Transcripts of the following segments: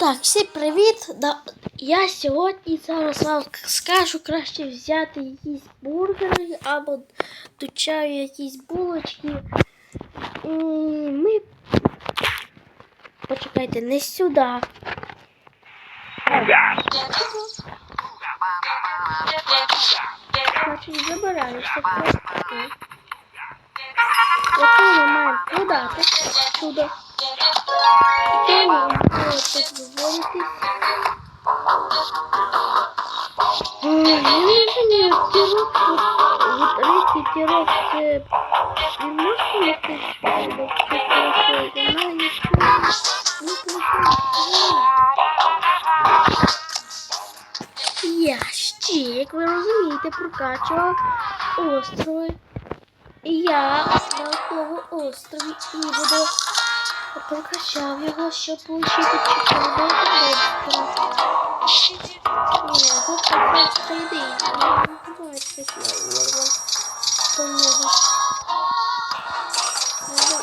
Так, всім привіт! Я сьогодні зараз вам скажу краще взяти якісь бургери або до чаю якісь булочки. І ми. Почекайте, не сюди. Значить, забираєшся просто. Яку ми маємо чудо. Не розумію, тірок, от рейки тірок, це він може якось чи хорошо, я ще, як ви розумієте, прокачував остров. Я на того острові і буду прокачав його, щоб отримати чеканого монстра. Ні, тут така ідея. Не буває таке слово. По-моєму. Ну,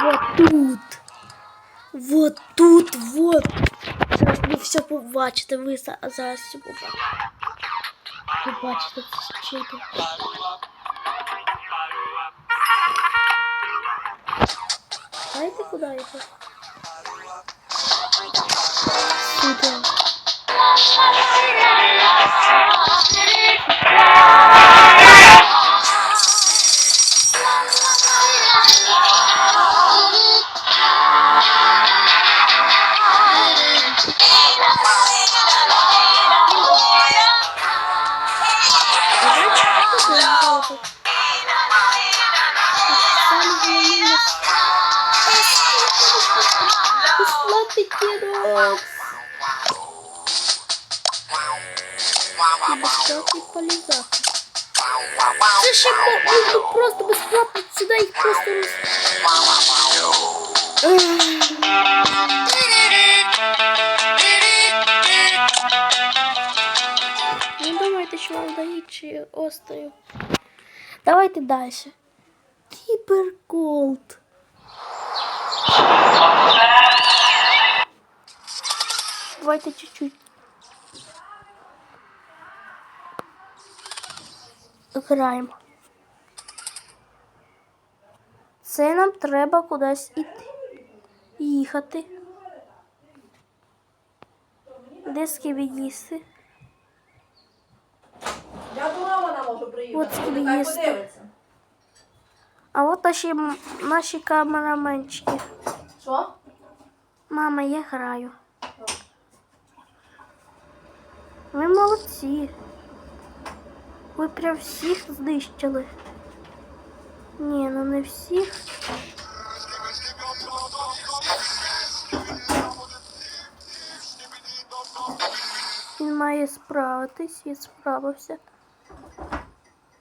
Вот тут. Вот тут, вот. Зараз ви все побачите, ви за- зараз все побачите. Побачите, це чити. Знаєте, куди йти? Сюди. А Безплатний полізак. Це ще мо- можна просто безплатно сюди їх просто роз... Не думайте, що вам дають чи острів. Давайте далі. Кіберголд. Давайте чуть-чуть. Граємо. Це нам треба кудись іти. Їхати. Де скибі їсти? Я думала, вона може приїхати. От. А от наші, наші камераменчики. Що? Мама, я граю. Ви молодці. Ви прям всіх знищили. Ні, ну не всіх. Він має справитись, я справився.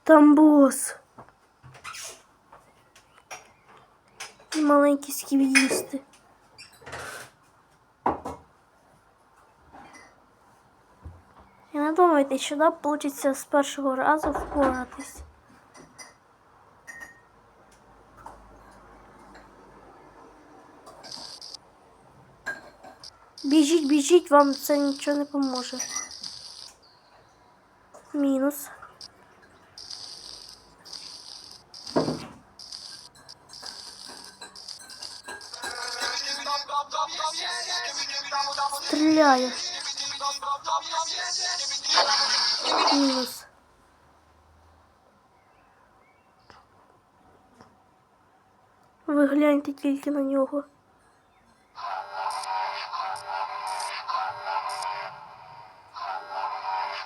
Там бос. І маленькі сків'їсти. Не що нам вийде з першого разу впоратись. Біжіть, біжіть, вам це нічого не поможе. Мінус. Стріляю. Ви гляньте тільки на нього.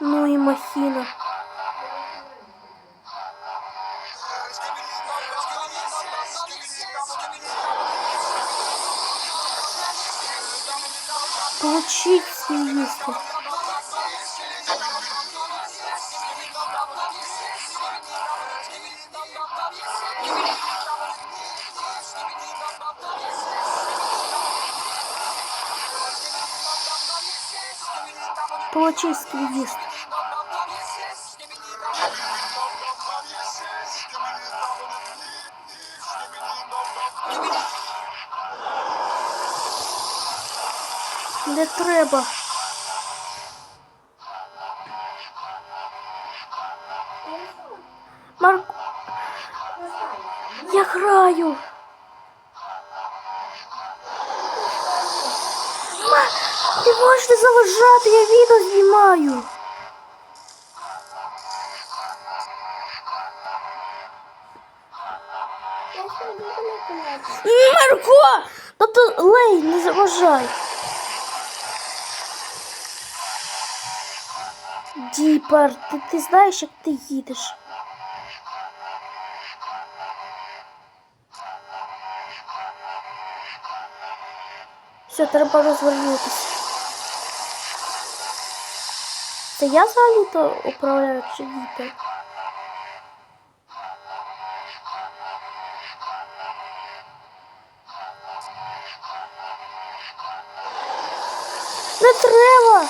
Ну і махіна. Получить свиїсти. казначейский есть. Не треба. Марк, я граю. Ти заважати, я відео знімаю. Марко! Тобто лей, не заважай. Діпер, ти, ти знаєш, як ти їдеш. Все, треба розвернутися. Це я взагалі-то управляю чи діпер? Не треба.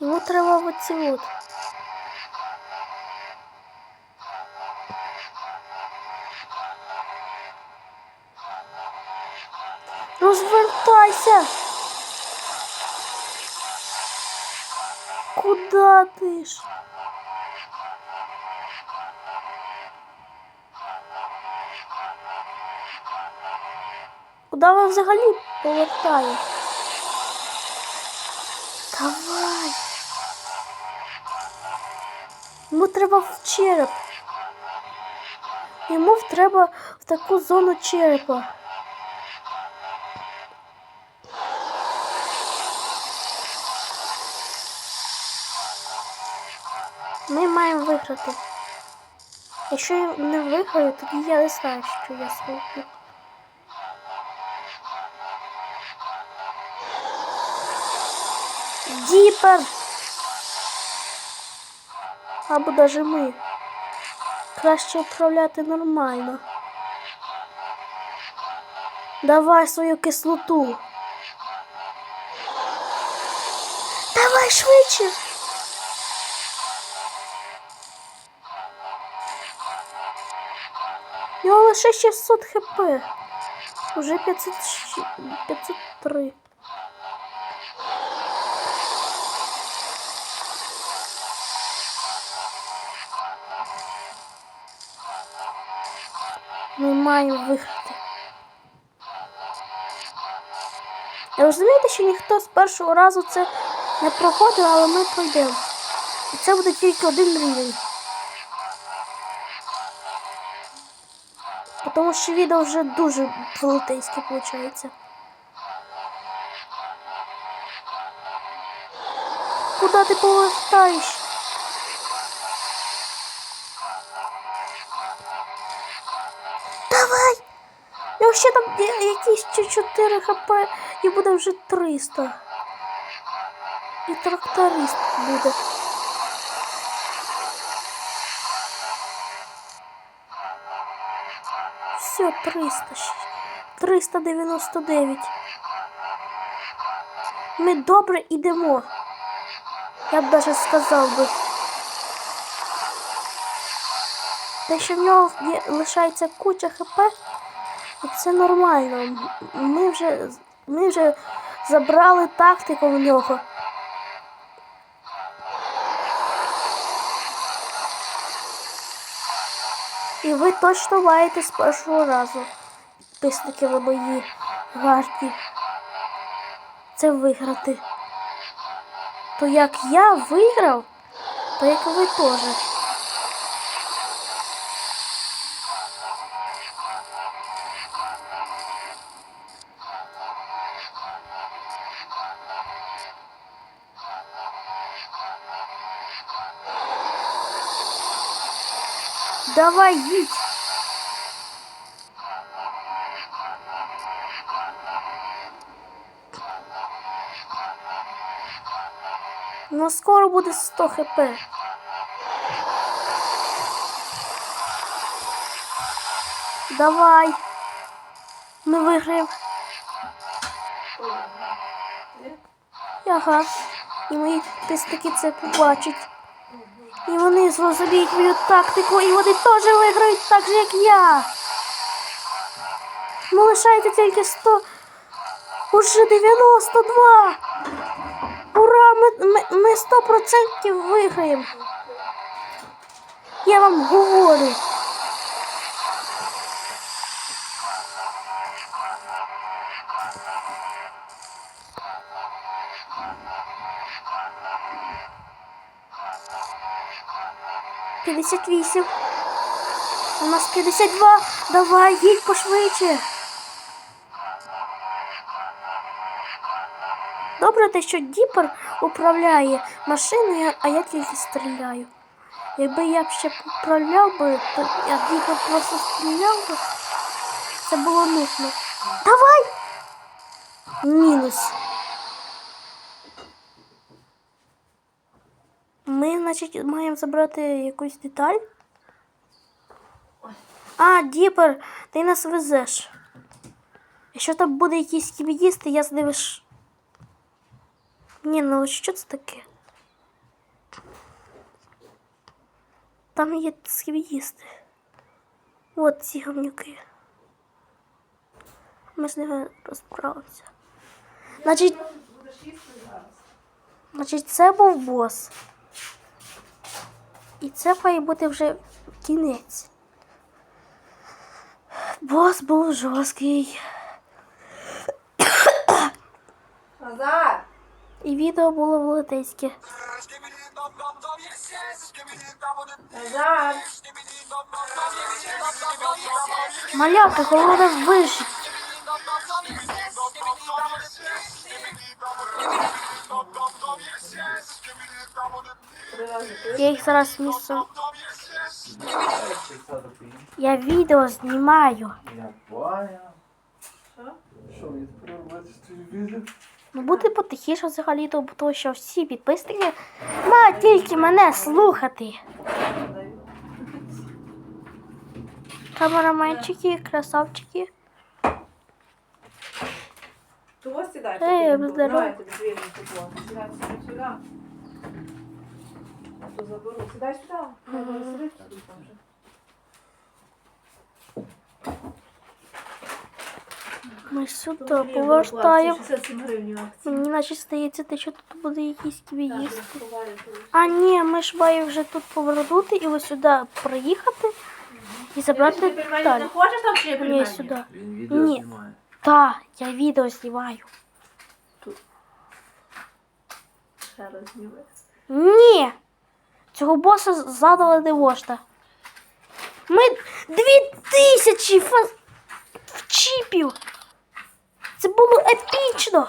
Йому треба оці от. Розвертайся. Куда ти ж? Куда ви взагалі повертає? Давай. Йому треба в череп. Йому треба в таку зону черепа. Ми маємо виграти. Якщо я не виграю, тоді я не знаю, що я зроблю. Діпер! Або даже ми. Краще управляти нормально. Давай свою кислоту. Давай швидше. Лише 600 хп. Уже 500, 503. Ми маємо виграти. Ви розумієте, що ніхто з першого разу це не проходив, але ми пройдемо. І це буде тільки один рівень. Тому що відео вже дуже велетенське виходить. Куди ти повертаєш? Давай! Ну ще там якісь ще 4 хп і буде вже 300. І тракторист буде. 300. 399. Ми добре йдемо. Я б даже сказав би. Те, що в нього є, лишається куча хп, і це нормально. Ми вже, ми вже забрали тактику в нього. І ви точно маєте з першого разу. Підписники ви мої варті. Це виграти. То як я виграв, то як ви теж. Давай їдь. Ну скоро буде 100 хп. Давай. Ми виграємо. Ага. І мої підписники це побачать. І вони зрозуміють мою тактику, і вони теж виграють так же, як я. Ну, лишається тільки 100 Уже 92! Ура! Ми, ми, ми 100% виграємо! Я вам говорю. П'ятдесят вісім. У нас 52. Давай, їдь пошвидше. Добре те, що Діпер управляє машиною, а я тільки стріляю. Якби я б ще управляв би, то я Діпер просто стріляв би. Це було нудно. Давай! Мінус. Ми, значить, маємо забрати якусь деталь. А, Діпер, ти нас везеш. Якщо там буде якийсь кібідіст, я здивиш. Ні, ну що це таке? Там є скібідісти. От ці гамнюки. Ми з ними розправимося. Значить, значить, це був бос. І це має бути вже кінець. Бос був жорсткий. Назар! І відео було велетенське. Назар! Малявка, головне вижити. Я їх зараз місцем. Я відео знімаю. Я понял. Що? Тепер робити з? Ну буде потихіше взагалі, то тому що всі підписники мають тільки мене слухати. Камераменчики, красавчики. Того сідай. Ей, здорово. Сідай сюди, сюди. Я то заберу. Сідай сюди. Я зараз сидить тут там вже. Ми сюди Тут є повертаємо. 67 гривень акції. Мені наче здається, те, що тут буде якийсь тобі Так, їсти. я сховаю тут. А ні, ми ж маємо вже тут повернути і ось сюди приїхати і Ти забрати пельмені далі. не хочеш там Ні, сюди. Він відео Ні. знімає. Та, я відео знімаю. Ще раз зніми. Ні! Цього боса задали не можна. Ми дві тисячі фа... вчіпів. Це було епічно.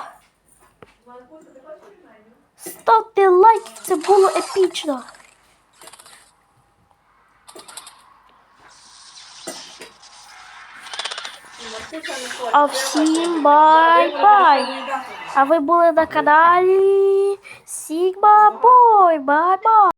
Ставте лайк, це було епічно. А всім бай-бай. А ви були на каналі Sigma Boy. Бай-бай.